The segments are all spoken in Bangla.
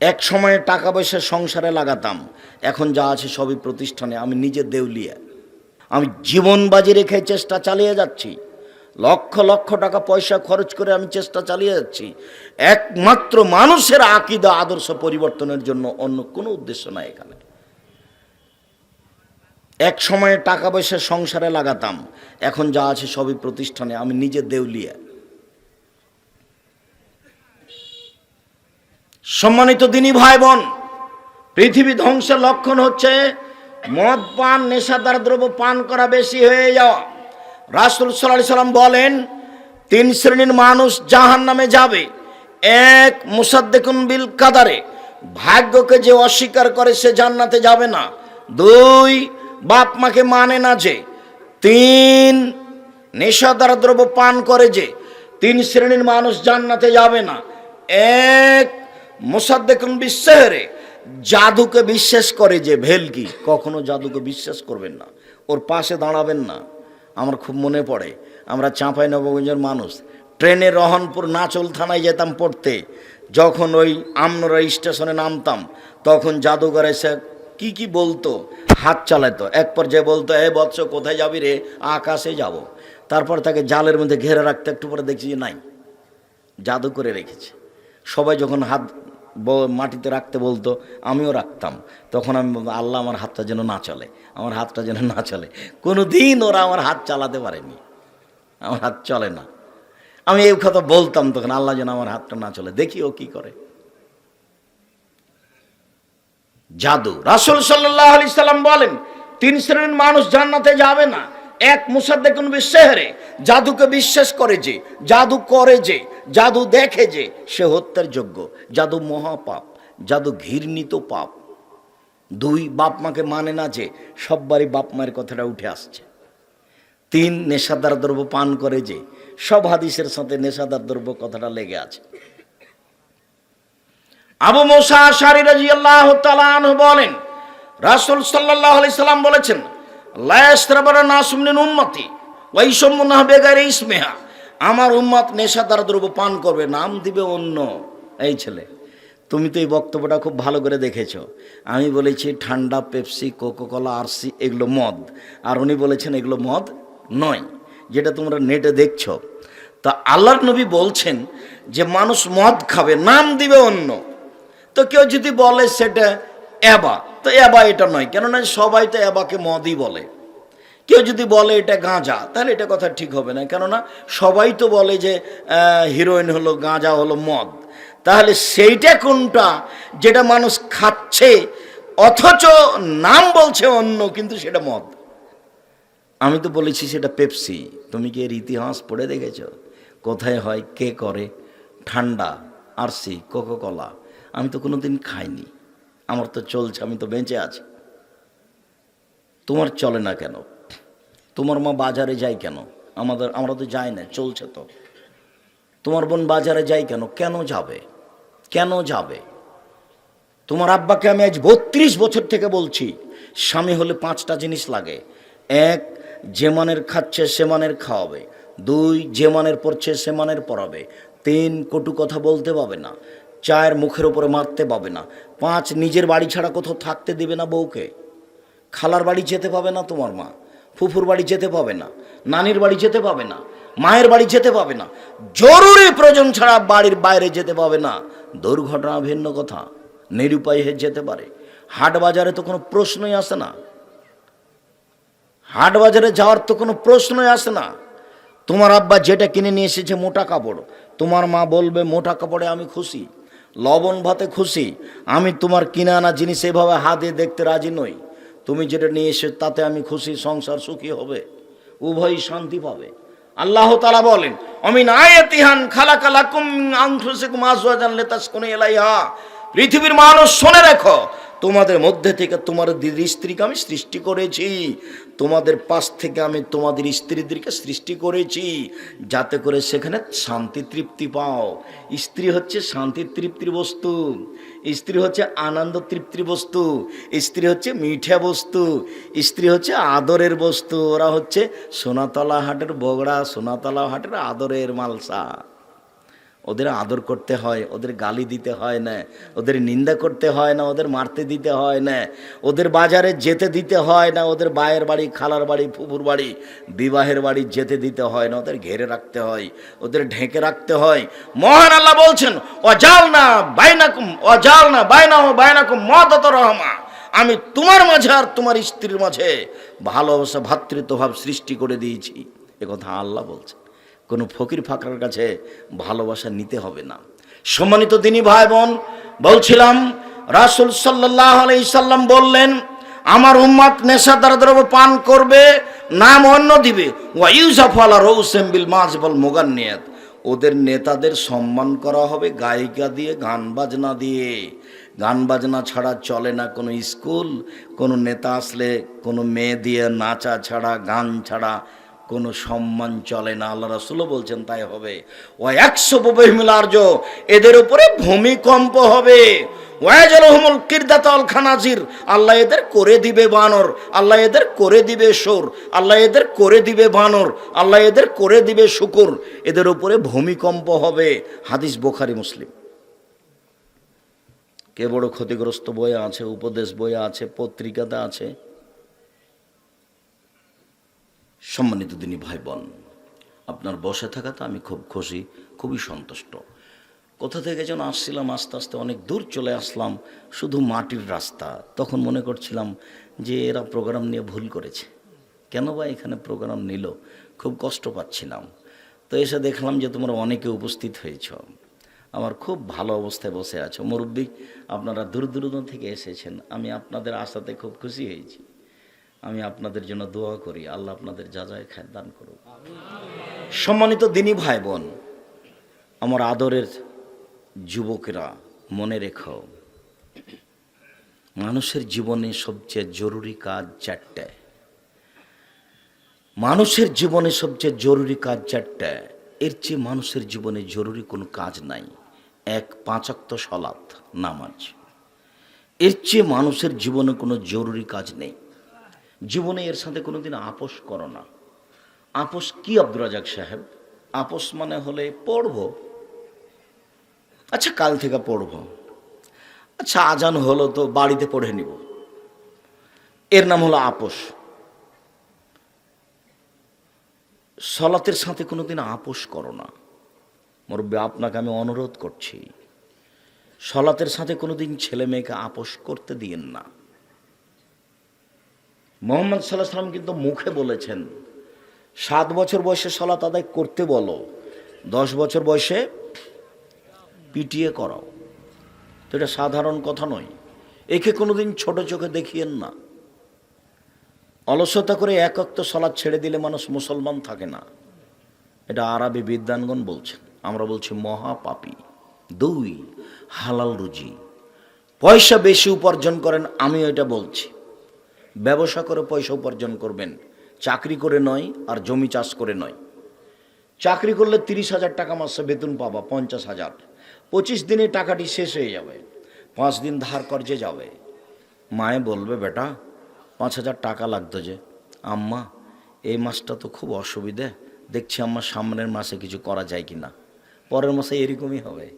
এক সময়ে টাকা পয়সা সংসারে লাগাতাম। এখন যা আছে সবই প্রতিষ্ঠানে, আমি নিজে দেউলিয়া। আমি জীবন বাজি রেখে চেষ্টা চালিয়ে যাচ্ছি। লক্ষ লক্ষ টাকা পয়সা খরচ করে আমি চেষ্টা চালিয়ে যাচ্ছি। একমাত্র মানুষের আকিদা আদর্শ পরিবর্তনের জন্য অন্য কোনো উদ্দেশ্য নাই এখানে। এক সময়ে টাকা পয়সা সংসারে লাগাতাম। এখন যা আছে সবই প্রতিষ্ঠানে, আমি নিজে দেউলিয়া। সম্মানিত দিনী ভাই বোন, পৃথিবী ধ্বংসের লক্ষণ হচ্ছে মদ পান, নেশাদার দ্রব্য পান করা বেশি হয়ে যাওয়া। রাসুল সাল্লাহ সাল্লাম বলেন, তিন শ্রেণির মানুষ জাহান নামে যাবে, এক মুসাদ্দেকুন বিল কাদারে, ভাগ্যকে যে অস্বীকার করে সে জান্নাতে যাবে না। দুই, বাপ মাকে মানে না যে। তিন, নেশাদার দ্রব্য পান করে যে। তিন শ্রেণির মানুষ জান্নাতে যাবে না। এক মোসাদ্দেকুন বিশ্বাসে জাদুকে বিশ্বাস করে যে ভেলকি কখনো জাদুকে বিশ্বাস করবেন না। ওর পাশে দাঁড়াবেন না। আমার খুব মনে পড়ে, আমরা চাঁপাই নবগঞ্জের মানুষ। ট্রেনে রহনপুর নাচল থানায় যেতাম পড়তে। যখন ওই আমনরা স্টেশনে নামতাম, তখন জাদুঘর এসে কি কি বলতো, হাত চালাতো। এক পর্যায়ে বলতো, এ বৎস, কোথায় যাবি রে? আকাশে যাব। তারপর তাকে জালের মধ্যে ঘেরে রাখতে একটু পরে দেখছি যে নাই। জাদু করে রেখেছে। সবাই যখন হাত মাটিতে রাখতে বলতো, আমিও রাখতাম। তখন আমি আল্লাহ আমার হাতটা যেন না চলে, আমার হাতটা যেন না চলে। কোনো দিন ওরা আমার হাত চালাতে পারেনি। আমার হাত চলে না। আমি এই কথা বলতাম তখন, আল্লাহ যেন আমার হাতটা না চলে, দেখি ও কি করে। জাদু। রাসুল সাল্লাহ আলি সাল্লাম বলেন, তিন শ্রেণির মানুষ জান্নাতে যাবে না। এক মুসাদ্দেকুন বিশ্বাসে জাদুকে বিশ্বাস করে যে, জাদু করে যে জাদু দেখে যে সে হত্যার যোগ্য। জাদু মহাপাপ, জাদু ঘৃণিত পাপ। দুই বাপ মাকে মানে না যে সববারই বাপ মায়ের কথাটা উঠে আসছে। তিন, নেশাদার দ্রব্য পান করে যে সব হাদিসের সাথে নেশাদার দ্রব্য কথাটা লেগে আছে। আবু মোসা রাদিয়াল্লাহু তাআলা আনহু বলেন, রাসূল সাল্লাল্লাহু আলাইহি সাল্লাম বলেছেন, লা ইয়াসরাবানা নাসুম মিন উম্মতি ওয়া ইয়াসমুনা বেগাইরি ইসমিহা। আমার উম্মত নেশাদার দ্রব্য পান করবে, নাম দিবে অন্য। এই ছেলে, তুমি তো এই বক্তব্যটা খুব ভালো করে দেখেছ। আমি বলেছি, ঠান্ডা, পেপসি, কোকোকলা, আরসি, এগুলো মদ। আর উনি বলেছেন, এগুলো মদ নয়, যেটা তোমরা নেটে দেখছ। তা আল্লাহর নবী বলছেন যে, মানুষ মদ খাবে, নাম দিবে অন্য। তো কেউ যদি বলে সেটা অ্যাবা তো অ্যাবা এটা নয়, কেননা সবাই তো অ্যাবাকে মদই বলে। কেউ যদি বলে এটা গাঁজা, তাহলে এটা কথা ঠিক হবে না। কেননা সবাই তো বলে যে হিরোইন হলো গাঁজা, হলো মদ। তাহলে সেইটা কোনটা যেটা মানুষ খাচ্ছে? অথচ নাম বলছে অন্য, কিন্তু সেটা মদ। আমি তো বলেছি সেটা পেপসি। তুমি কি এর ইতিহাস পড়ে দেখেছ? কোথায় হয়, কে করে? ঠান্ডা, আরসি, কোকোকলা। আমি তো কোনোদিন খাইনি। আমার তো চলছে, আমি তো বেঁচে আছি। তোমার চলে না কেন? তোমার মা বাজারে যায় কেন? আমাদের, আমরা তো যাই না, চলছে তো। তোমার বোন বাজারে যায় কেন? কেন যাবে? কেন যাবে? তোমার আব্বাকে আমি আজ বত্রিশ বছর থেকে বলছি, স্বামী হলে পাঁচটা জিনিস লাগে। এক, যে মানের খাচ্ছে সেমানের খাওয়াবে। দুই, যে মানের পড়ছে সেমানের পড়াবে তিন, কটু কথা বলতে পাবে না। চায়ের মুখের উপরে মারতে পাবে না। পাঁচ, নিজের বাড়ি ছাড়া কোথাও থাকতে দেবে না বউকে। খালার বাড়ি যেতে পাবে না তোমার মা। ফুফুর বাড়ি যেতে পাবে না, নানির বাড়ি যেতে পাবে না, মায়ের বাড়ি যেতে পাবে না, জরুরি প্রয়োজন ছাড়া বাড়ির বাইরে যেতে পাবে না। দুর্ঘটনা ভিন্ন কথা, নিরুপায় হয়ে যেতে পারে। হাট বাজারে তো কোনো প্রশ্নই আসে না। হাট বাজারে যাওয়ার তো কোনো প্রশ্নই আসে না। তোমার আব্বা যেটা কিনে নিয়ে এসেছে মোটা কাপড়, তোমার মা বলবে, মোটা কাপড়ে আমি খুশি, লবণ ভাতে খুশি, আমি তোমার কিনে আনা জিনিস এভাবে হাতে দেখতে রাজি নই। তুমি যেটা নিয়ে এসে তাতে আমি খুশি, সংসার সুখী হবে উভয়ই শান্তি পাবে। আল্লাহ তালা বলেন, অমিন আয়াতিহান খালা কালা কুম আংফুসিকুম আজওয়াজান কোন ইলাইহা। পৃথিবীর মানুষ শুনে রেখো তোমাদের মধ্যে থেকে তোমার স্ত্রীকে আমি সৃষ্টি করেছি। তোমাদের পাশ থেকে আমি তোমাদের স্ত্রীদেরকে সৃষ্টি করেছি। যাতে করে সেখানে শান্তি তৃপ্তি পাও। স্ত্রী হচ্ছে শান্তি তৃপ্তির বস্তু। স্ত্রী হচ্ছে আনন্দ তৃপ্তির বস্তু। স্ত্রী হচ্ছে মিঠা বস্তু। স্ত্রী হচ্ছে আদরের বস্তু। ওরা হচ্ছে সোনাতলা হাটের বগড়া, সোনাতলা হাটের আদরের মালসা। ওদের আদর করতে হয়, ওদের গালি দিতে হয় না, ওদের নিন্দা করতে হয় না, ওদের মারতে দিতে হয় না, ওদের বাজারে যেতে দিতে হয় না, ওদের বায়ের বাড়ি, খালার বাড়ি, ফুফুর বাড়ি, বিবাহের বাড়ি যেতে দিতে হয় না, ওদের ঘেরে রাখতে হয়, ওদের ঢেকে রাখতে হয়। মহান আল্লাহ বলছেন অজাল না বাইনাকুম অজাল না বাইনা ও বাইনাকুম মদত রহমা। আমি তোমার মাঝে আর তোমার স্ত্রীর মাঝে ভালোবাসা, ভাতৃত্বভাব সৃষ্টি করে দিয়েছি। এ কথা আল্লাহ বলছেন। কোনো ফকির ফাকরার কাছে ভালোবাসা নিতে হবে না। সম্মানিত দিনী ভাই বোন বলছিলাম, রাসুল সাল্লাহ সাল্লাম বললেন, আমার উম্মাদ নেশাদার দ্রব্য পান করবে, নাম অন্য দিবে। আলা মাজবল ওদের নেতাদের সম্মান করা হবে গায়িকা দিয়ে, গান বাজনা দিয়ে। গান বাজনা ছাড়া চলে না কোনো স্কুল, কোনো নেতা আসলে কোনো মেয়ে দিয়ে, নাচা ছাড়া, গান ছাড়া কোনো সম্মান চলে না। আল্লাহ রাসুলও বলছেন তাই হবে। ও একশো মিলার্য এদের উপরে ভূমিকম্প হবে। ওয়াজলহমুল কিরদাতল খানাজির, আল্লাহ এদের করে দিবে বানর, আল্লাহ এদের করে দিবে সোর আল্লাহ এদের করে দিবে বানর, আল্লাহ এদের করে দিবে শুকুর। এদের উপরে ভূমিকম্প হবে। হাদিস বোখারি, মুসলিম। কে বড় ক্ষতিগ্রস্ত বইয়ে আছে, উপদেশ বইয়ে আছে, পত্রিকাতে আছে। সম্মানিত দিনী ভাই বোন আপনার বসে থাকাতে আমি খুব খুশি, খুবই সন্তুষ্ট। কোথা থেকে যেন আসছিলাম, আস্তে আস্তে অনেক দূর চলে আসলাম, শুধু মাটির রাস্তা। তখন মনে করছিলাম যে এরা প্রোগ্রাম নিয়ে ভুল করেছে। কেন বা এখানে প্রোগ্রাম নিল? খুব কষ্ট পাচ্ছিলাম। তো এসে দেখলাম যে তোমরা অনেকে উপস্থিত হয়েছ। আমার খুব ভালো অবস্থায় বসে আছো। মুরব্বী, আপনারা দূর দূরান্ত থেকে এসেছেন। আমি আপনাদের আশাতে খুব খুশি হয়েছি। আমি আপনাদের জন্য দোয়া করি আল্লাহ আপনাদের যা যায় খায় দান করুক। সম্মানিত দিনী ভাই বোন আমার আদরের যুবকেরা মনে রেখো মানুষের জীবনে সবচেয়ে জরুরি কাজ চারটে। মানুষের জীবনে সবচেয়ে জরুরি কাজ চারটে। এর চেয়ে মানুষের জীবনে জরুরি কোনো কাজ নাই। এক পাঁচাক্ত সলাৎ নামাজ। এর চেয়ে মানুষের জীবনে কোনো জরুরি কাজ নেই। জীবনে এর সাথে কোনোদিন আপোষ করো না। আপোষ কি আব্দুর রাজাক সাহেব? আপোষ মানে হলে পড়ব। আচ্ছা কাল থেকে পড়ব। আচ্ছা আজান হলো তো বাড়িতে পড়ে নিব। এর নাম হলো আপোষ। সলাতের সাথে কোনোদিন আপোষ করো না। মুরব্বী, আপনাকে আমি অনুরোধ করছি। সলাতের সাথে কোনোদিন ছেলে মেয়েকে আপোষ করতে দিয়েন না। মোহাম্মদ সাল্লাহ সাল্লাম কিন্তু মুখে বলেছেন, সাত বছর বয়সে সলাত আদায় করতে বলো, দশ বছর বয়সে পিটিয়ে করাও। তো এটা সাধারণ কথা নয়। একে কোনোদিন ছোট চোখে দেখিয়েন না। অলসতা করে একক্ত সলাদ ছেড়ে দিলে মানুষ মুসলমান থাকে না। এটা আরবি বিদ্যানগণ বলছেন। আমরা বলছি মহাপাপী। দুই, হালাল রুজি। পয়সা বেশি উপার্জন করেন, আমিও এটা বলছি। ব্যবসা করে পয়সা উপার্জন করবেন। চাকরি করে নয় আর জমি চাষ করে নয়। চাকরি করলে তিরিশ হাজার টাকা মাসে বেতন পাবা, পঞ্চাশ হাজার। পঁচিশ দিনে টাকাটি শেষ হয়ে যাবে। পাঁচ দিন ধার কর্জে যাবে। মায়ে বলবে, বেটা, পাঁচ হাজার টাকা লাগতো যে। আম্মা, এই মাসটা তো খুব অসুবিধে। দেখছি আমার সামনের মাসে কিছু করা যায় কি না। পরের মাসে এরকমই হবে।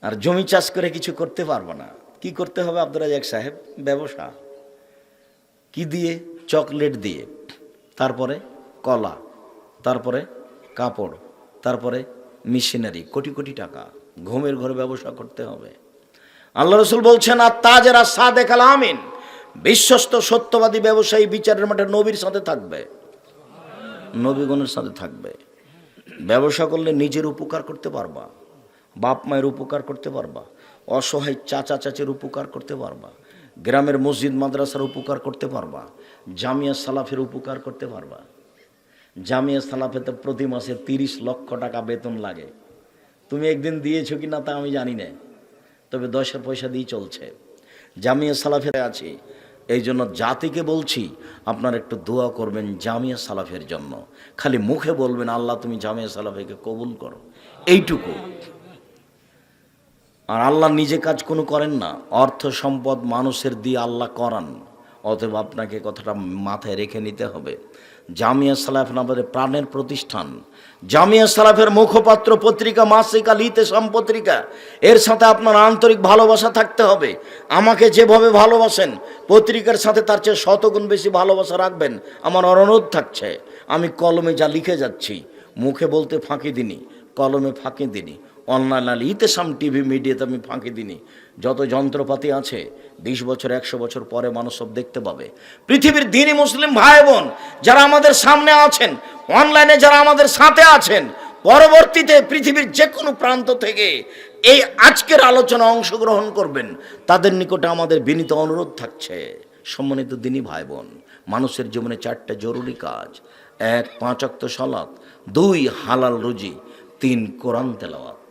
আর জমি চাষ করে কিছু করতে পারব না। কি করতে হবে আব্দুল রাজাক সাহেব? ব্যবসা। কি দিয়ে? চকলেট দিয়ে। তারপরে কলা, তারপরে কাপড়, তারপরে মেশিনারি, কোটি কোটি টাকা। ঘুমের ঘরে ব্যবসা করতে হবে। আল্লাহ রসুল বলছেন, আর তা তাজেরা সাদে আমিন। বিশ্বস্ত সত্যবাদী ব্যবসায়ী বিচারের মাঠে নবীর সাথে থাকবে। নবীগণের সাথে থাকবে। ব্যবসা করলে নিজের উপকার করতে পারবা। বাপ মায়ের উপকার করতে পারবা। অসহায় চাচা চাচির উপকার করতে পারবা। গ্রামের মসজিদ, মাদ্রাসার উপকার করতে পারবা। জামিয়া সালাফের উপকার করতে পারবা। জামিয়া সালাফেতে প্রতি মাসে তিরিশ লক্ষ টাকা বেতন লাগে। তুমি একদিন দিয়েছ কি না তা আমি জানি না। তবে দশের পয়সা দিয়ে চলছে। জামিয়া সালাফের আছি। এই জন্য জাতিকে বলছি, আপনার একটু দোয়া করবেন জামিয়া সালাফের জন্য। খালি মুখে বলবেন, আল্লাহ, তুমি জামিয়া সালাফেকে কবুল করো। এইটুকু। আর আল্লাহ নিজে কাজ কোনো করেন না। অর্থ সম্পদ মানুষের দিয়ে আল্লাহ করান। অতএব আপনাকে কথাটা মাথায় রেখে নিতে হবে। জামিয়া সালাফ আমাদের প্রাণের প্রতিষ্ঠান। জামিয়া সালাফের মুখপাত্র পত্রিকা, মাসিকা, লিতে পত্রিকা এর সাথে আপনার আন্তরিক ভালোবাসা থাকতে হবে। আমাকে যেভাবে ভালোবাসেন, পত্রিকার সাথে তার চেয়ে শতগুণ বেশি ভালোবাসা রাখবেন, আমার অনুরোধ থাকছে। আমি কলমে যা লিখে যাচ্ছি, মুখে বলতে ফাঁকি দিনি কলমে ফাঁকি দিনি অনলাইন আল ইতেসাম টিভি মিডিয়াতে আমি ফাঁকি দিনি যত যন্ত্রপাতি আছে, বিশ বছর, একশো বছর পরে মানুষ সব দেখতে পাবে। পৃথিবীর দিনই মুসলিম ভাই বোন যারা আমাদের সামনে আছেন, অনলাইনে যারা আমাদের সাথে আছেন, পরবর্তীতে পৃথিবীর যে কোনো প্রান্ত থেকে এই আজকের আলোচনা অংশগ্রহণ করবেন, তাদের নিকটে আমাদের বিনীত অনুরোধ থাকছে। সম্মানিত দিনই ভাই বোন মানুষের জীবনে চারটে জরুরি কাজ। এক, পাঁচ অক্ত সলাৎ দুই, হালাল রুজি, তিন, কোরআন তেলাওয়াত।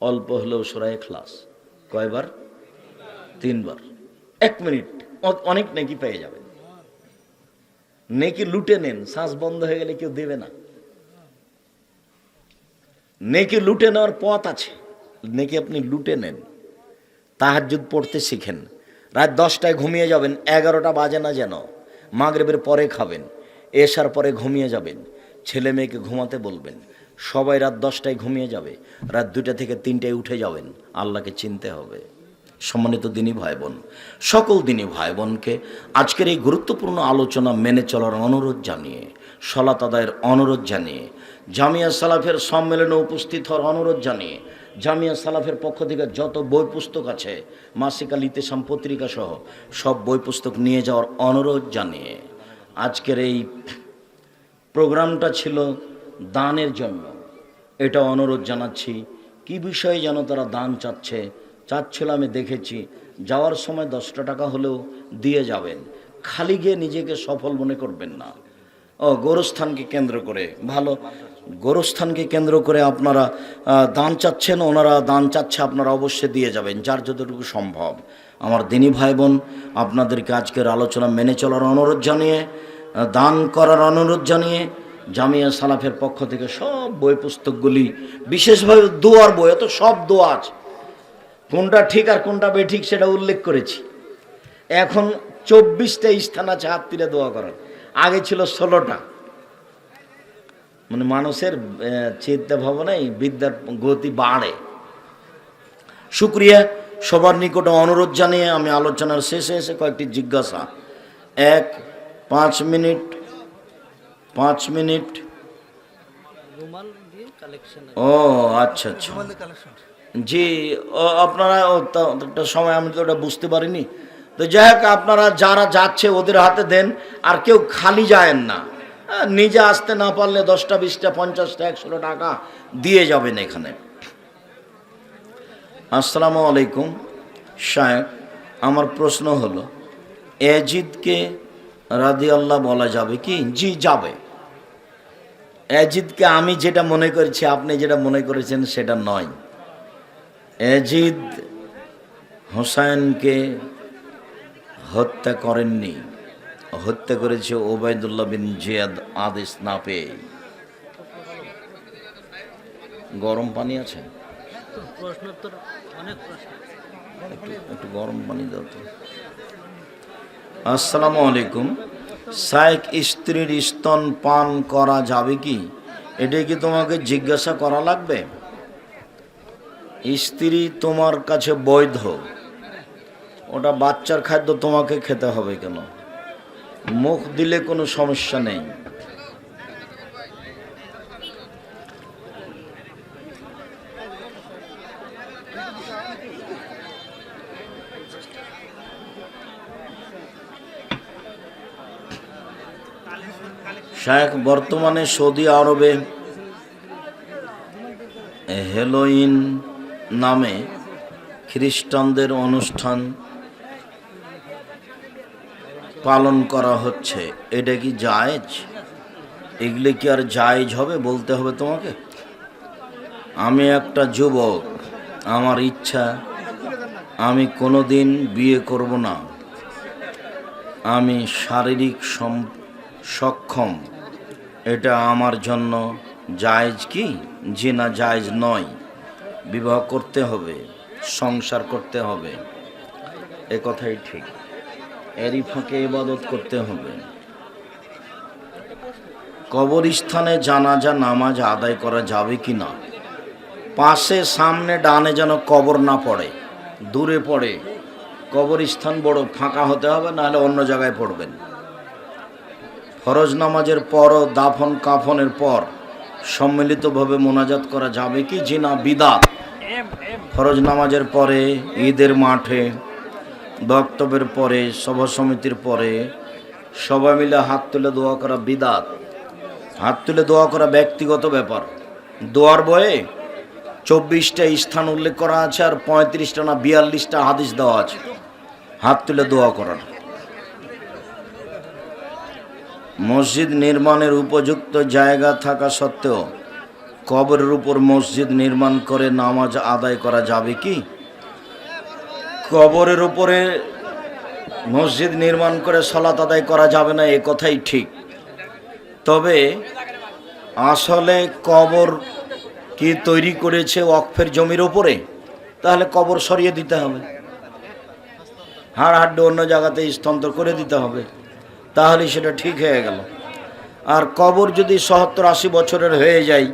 অল্প হলেও সরাই ক্লাস কয়বার? তিনবার। এক মিনিট। অনেক নেকি পেয়ে যাবেন। নেকি লুটে নেন। শ্বাস বন্ধ হয়ে গেলে কেউ দেবে না। নেকি লুটে নেওয়ার পথ আছে। নেকি আপনি লুটে নেন। তাহাজ্জুদ পড়তে শিখেন। রাত দশটায় ঘুমিয়ে যাবেন। এগারোটা বাজে না যেন। মাগরেবের পরে খাবেন। এসার পরে ঘুমিয়ে যাবেন। ছেলে মেয়েকে ঘুমাতে বলবেন। সবাই রাত দশটায় ঘুমিয়ে যাবে। রাত দুটা থেকে তিনটায় উঠে যাবেন। আল্লাহকে চিনতে হবে। সম্মানিত দিনী ভাই বোন সকল দিনী ভাই বোনকে আজকের এই গুরুত্বপূর্ণ আলোচনা মেনে চলার অনুরোধ জানিয়ে, সলাত আদায়ের অনুরোধ জানিয়ে, জামিয়া সালাফের সম্মেলনে উপস্থিত হওয়ার অনুরোধ জানিয়ে, জামিয়া সালাফের পক্ষ থেকে যত বই পুস্তক আছে, মাসিকা লিতেসাম পত্রিকা সহ সব বই পুস্তক নিয়ে যাওয়ার অনুরোধ জানিয়ে, আজকের এই প্রোগ্রামটা ছিল দানের জন্য। এটা অনুরোধ জানাচ্ছি, কি বিষয়ে যেন তারা দান চাচ্ছে? চাচ্ছিল আমি দেখেছি, যাওয়ার সময় দশটা টাকা হলেও দিয়ে যাবেন। খালি গিয়ে নিজেকে সফল মনে করবেন না। ও, গোরস্থানকে কেন্দ্র করে। ভালো। গোরস্থানকে কেন্দ্র করে আপনারা দান চাচ্ছেন, ওনারা দান চাচ্ছে, আপনারা অবশ্যই দিয়ে যাবেন, যার যতটুকু সম্ভব। আমার দিনী ভাই বোন আপনাদেরকে আজকের আলোচনা মেনে চলার অনুরোধ জানিয়ে দান করার অনুরোধ জানিয়ে জামিয়া সালাফের পক্ষ থেকে সব বই পুস্তকগুলি, বিশেষভাবে দোয়ার বই, এত সব দোয়া আছে। কোনটা ঠিক আর কোনটা বেঠিক সেটা উল্লেখ করেছি। এখন চব্বিশটা স্থান আছে হাত তুলে দোয়া করার। আগে ছিল ষোলোটা। মানে মানুষের চিন্তা ভাবনায় বিদ্যার গতি বাড়ে। শুক্রিয়া সবার নিকটে অনুরোধ জানিয়ে আমি আলোচনার শেষে এসে কয়েকটি জিজ্ঞাসা। এক, পাঁচ মিনিট পাঁচ মিনিট। ও আচ্ছা আচ্ছা। জি আপনারা একটা সময় আমি তো ওটা বুঝতে পারিনি। তো যাই হোক আপনারা যারা যাচ্ছে ওদের হাতে দেন আর কেউ খালি যায়েন না। নিজে আসতে না পারলে দশটা বিশটা পঞ্চাশটা একশোটা টাকা দিয়ে যাবেন এখানে। আসসালামু আলাইকুম সাহেব আমার প্রশ্ন হলো এজিদকে রাদি আল্লাহ বলা যাবে কি? জি যাবে। এজিদকে আমি যেটা মনে করেছি আপনি যেটা মনে করেছেন সেটা নয়। এজিদ হোসাইনকে হত্যা করেননি। হত্যা করেছে ওবায়দুল্লাহ বিন জিয়াদ আদেশ না পেয়ে। গরম পানি আছে? একটু গরম পানি দাও তো। আসসালামু আলাইকুম। সাইক স্ত্রীর স্তন পান করা যাবে কি? এটা কি তোমাকে জিজ্ঞাসা করা লাগবে? স্ত্রী তোমার কাছে বৈধ। ওটা বাচ্চার খাদ্য তোমাকে খেতে হবে কেন? মুখ দিলে কোনো সমস্যা নেই। শায়েখ বর্তমানে সৌদি আরবে হেলোইন নামে খ্রিস্টানদের অনুষ্ঠান পালন করা হচ্ছে। এটা কি জায়েজ? এগুলি কি আর জায়েজ হবে বলতে হবে তোমাকে? আমি একটা যুবক, আমার ইচ্ছা, আমি কোনো দিন বিয়ে করব না। আমি শারীরিক সম- সক্ষম। এটা আমার জন্য জায়েজ কি? জি না জায়েজ নয়। বিবাহ করতে হবে, সংসার করতে হবে। এ কথাই ঠিক। এরই ফাঁকে ইবাদত করতে হবে। কবরস্থানে জানাজা, নামাজ আদায় করা যাবে কি না? পাশে, সামনে, ডানে যেন কবর না পড়ে, দূরে পড়ে। কবরস্থান বড় ফাঁকা হতে হবে, নাহলে অন্য জায়গায় পড়বেন। ফরজ নামাজের পর দাফন কাফনের পর সম্মিলিতভাবে মোনাজাত করা যাবে কি? জি না, বিদাত। ফরজ নামাজের পরে, ঈদের মাঠে, বক্তব্যের পরে, সভা সমিতির পরে সবাই মিলে হাত তুলে দোয়া করা বিদাত। হাত তুলে দোয়া করা ব্যক্তিগত ব্যাপার। দোয়ার বয়ে চব্বিশটা স্থান উল্লেখ করা আছে আর পঁয়ত্রিশটা না বিয়াল্লিশটা হাদিস দেওয়া আছে। হাত তুলে দোয়া করার। মসজিদ নির্মাণের উপযুক্ত জায়গা থাকা সত্ত্বেও কবরের উপর মসজিদ নির্মাণ করে নামাজ আদায় করা যাবে কি? কবরের উপরে মসজিদ নির্মাণ করে সলাত আদায় করা যাবে না, এ কথাই ঠিক। তবে আসলে কবর কি তৈরি করেছে ওয়াকফের জমির ওপরে তাহলে কবর সরিয়ে দিতে হবে। হাড় হাড্ডি অন্য জায়গাতে স্থানান্তর করে দিতে হবে। তাহলে সেটা ঠিক হয়ে গেল। আর কবর যদি সত্তর আশি বছরের হয়ে যায়,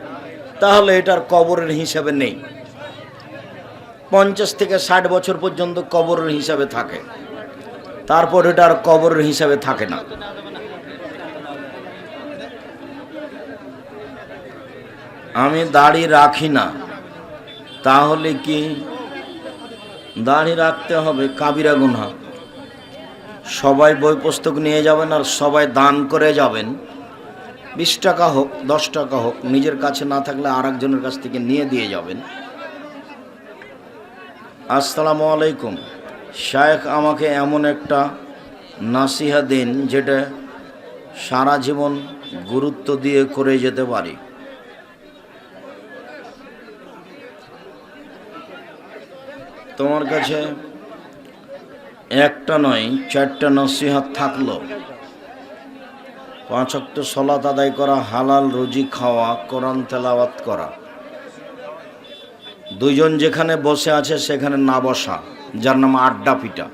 তাহলে এটার কবরের হিসাবে নেই। পঞ্চাশ থেকে ষাট বছর পর্যন্ত কবরের হিসাবে থাকে। তারপর এটা আর কবরের হিসাবে থাকে না। আমি দাড়ি রাখি না, তাহলে কি দাড়ি রাখতে হবে? কাবিরা গুনহা। সবাই বই পুস্তক নিয়ে যাবেন আর সবাই দান করে যাবেন। বিশ টাকা হোক, দশ টাকা হোক, নিজের কাছে না থাকলে আর একজনের কাছ থেকে নিয়ে দিয়ে যাবেন। আসসালামু আলাইকুম। শায়েখ আমাকে এমন একটা নাসিহা দিন যেটা সারা জীবন গুরুত্ব দিয়ে করে যেতে পারি। তোমার কাছে একটা নয়, চারটা নসিহাত থাকল। পাঁচ অক্ট সলাত আদায় করা, হালাল রুজি খাওয়া, কোরআন তেলাওয়াত করা। দুইজন যেখানে বসে আছে, সেখানে না বসা, যার নাম আড্ডা পিটা।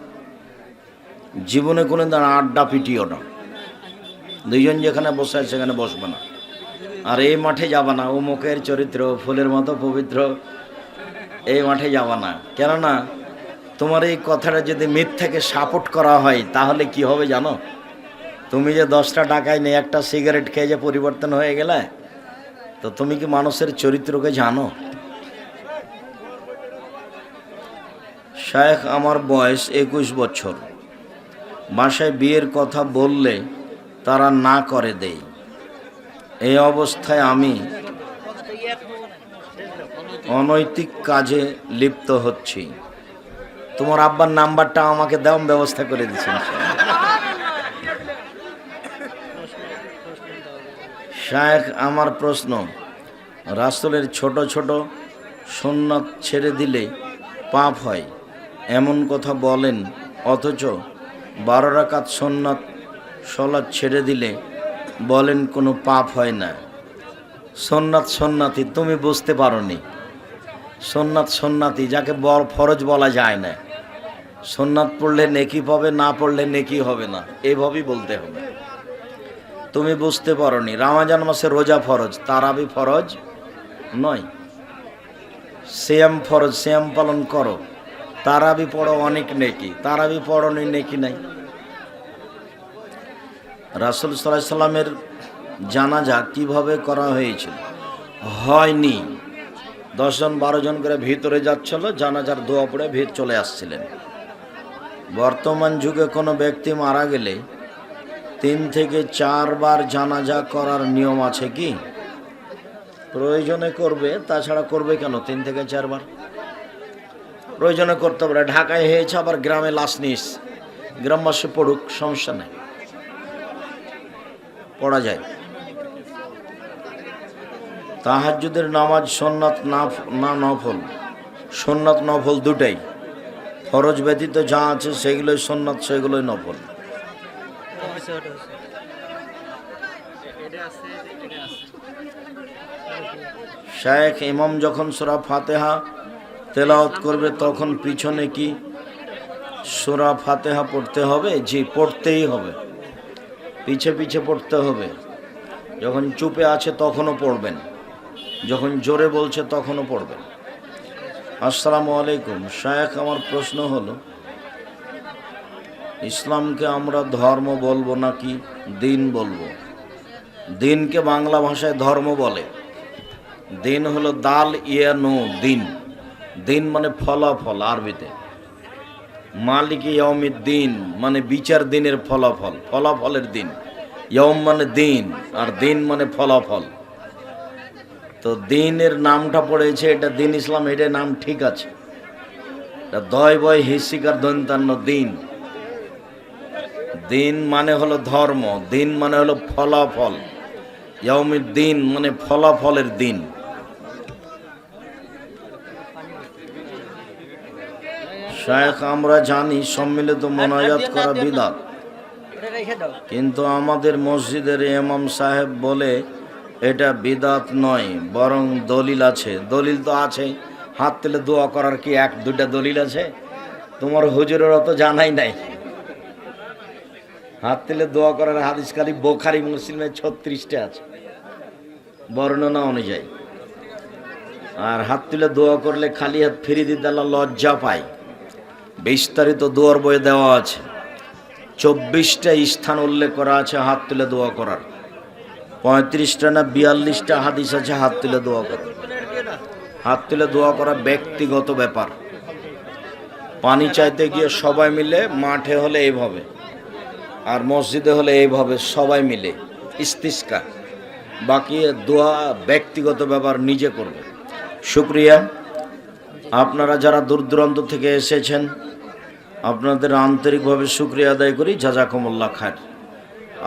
জীবনে কোনো দিন আড্ডা পিটিও না। দুইজন যেখানে বসে আছে, সেখানে বসবে না। আর এই মাঠে যাবা না ও মুখের চরিত্র, ফুলের মতো পবিত্র, এই মাঠে যাবা না। কেননা তোমার এই কথাটা যদি মিথ্যাকে সাপোর্ট করা হয়, তাহলে কি হবে জানো? তুমি যে দশটা টাকায় নিয়ে একটা সিগারেট খেয়ে যে পরিবর্তন হয়ে গেলে, তো তুমি কি মানুষের চরিত্রকে জানো? শায়েখ, আমার বয়স একুশ বছর। বাসায় বিয়ের কথা বললে তারা না করে দেয়। এই অবস্থায় আমি অনৈতিক কাজে লিপ্ত হচ্ছি। তোমার আব্বার নাম্বারটা আমাকে দাও, আমি ব্যবস্থা করে দিচ্ছেন শায়েখ, আমার প্রশ্ন, রাসূলের ছোট ছোট সুন্নাত ছেড়ে দিলে পাপ হয়, এমন কথা বলেন, অথচ বারো রাকাত সুন্নাত সলাৎ ছেড়ে দিলে বলেন কোনো পাপ হয় না। সোননাথ সোননাথি তুমি বুঝতে পারোনি। সোননাথ সোননাথি যাকে বল ফরজ বলা যায় না। সোননাথ পড়লে নেকি পাবে, না পড়লে নেকি হবে না। এভাবেই বলতে হবে। তুমি বুঝতে পারোনি, রামাজান মাসে রোজা ফরজ, তারাবি ফরজ নয়। শ্যাম ফরজ, শ্যাম পালন করো। তারাবি পড়ো অনেক নেকি, তারাবি পড়নি নেকি নাই। রাসুল সাল্লাহ সাল্লামের জানাজা কীভাবে করা হয়েছিল? হয়নি। দশজন বারো জন করে ভিতরে যাচ্ছিল, জানাজার দোয়া পড়ে ভিত চলে আসছিলেন। বর্তমান যুগে কোনো ব্যক্তি মারা গেলে তিন থেকে চারবার জানাজা করার নিয়ম আছে কি? প্রয়োজনে করবে, তাছাড়া করবে কেন তিন থেকে চারবার? প্রয়োজনে করতে পারে। ঢাকায় হয়েছে, আবার গ্রামে লাশ নিস। গ্রামবাসী পড়ুক, সমস্যা নেই। পড়া যায়। তাহাজ্জুদের নামাজ সন্ন্যাত না না নফল, সন্ন্যাত নফল দুটাই। ফরজ ব্যতীত যা আছে সেগুলোই সন্ন্যাত, সেগুলোই নফল। শায়েখ ইমাম যখন সুরা ফাতেহা তেলাওত করবে, তখন পিছনে কি সোরা ফাতেহা পড়তে হবে? জি, পড়তেই হবে। পিছে পিছে পড়তে হবে। যখন চুপে আছে, তখনও পড়বেন। যখন জোরে বলছে তখনও পড়বেন আসসালামু আলাইকুম। শায়েখ, আমার প্রশ্ন হলো, ইসলামকে আমরা ধর্ম বলব নাকি দিন বলব? দিনকে বাংলা ভাষায় ধর্ম বলে। দিন হলো দাল ইয়া নো দিন। দিন মানে ফলাফল আরবিতে। মালিক ইয়মির দিন মানে বিচার দিনের ফলাফল, ফলাফলের দিন। ইয়ম মানে দিন, আর দিন মানে ফলাফল। তো দিনের নামটা পড়েছে, এটা দিন ইসলাম এটা নাম ঠিক আছে। এটা দয় বয় হিসিকার দন্তান্ন দিন। দিন মানে হলো ধর্ম, দিন মানে হলো ফলাফল। ইয়মির দিন মানে ফলাফলের দিন। শায়েখ, আমরা জানি সম্মিলিত মোনাজাত করা বিদাত। কিন্তু আমাদের মসজিদের এমাম সাহেব বলে এটা বিদাত নয়, বরং দলিল আছে। দলিল তো আছে। হাত তুলে দোয়া করার কি এক দুটা দলিল আছে? তোমার হুজুরের অত জানাই নাই। হাত তুলে দোয়া করার হাদিস খালি বোখারি মুসলিমের ছত্রিশটা আছে। বর্ণনা অনুযায়ী। আর হাত তুলে দোয়া করলে খালি হাত ফিরিয়ে দিতে লজ্জা পায়। বিস্তারিত দোয়ার বইয়ে দেওয়া আছে। চব্বিশটা স্থান উল্লেখ করা আছে হাত তুলে দোয়া করার। পঁয়ত্রিশটা না বিয়াল্লিশটা হাদিস আছে, হাত তুলে দোয়া করার হাত তুলে দোয়া করা ব্যক্তিগত ব্যাপার। পানি চাইতে গিয়ে সবাই মিলে, মাঠে হলে এইভাবে, আর মসজিদে হলে এইভাবে সবাই মিলে ইস্তিস্কা বাকি দোয়া ব্যক্তিগত ব্যাপার নিজে করবে। শুক্রিয়া। আপনারা যারা দূর দূরান্ত থেকে এসেছেন, আপনাদের আন্তরিকভাবে শুক্রিয়া আদায় করি। জাজাকুমুল্লাহ খায়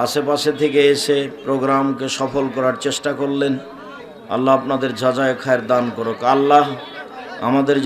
আশেপাশে থেকে এসে প্রোগ্রামকে সফল করার চেষ্টা করলেন। আল্লাহ আপনাদের যা যায় খায়ের দান করুক। আল্লাহ আমাদের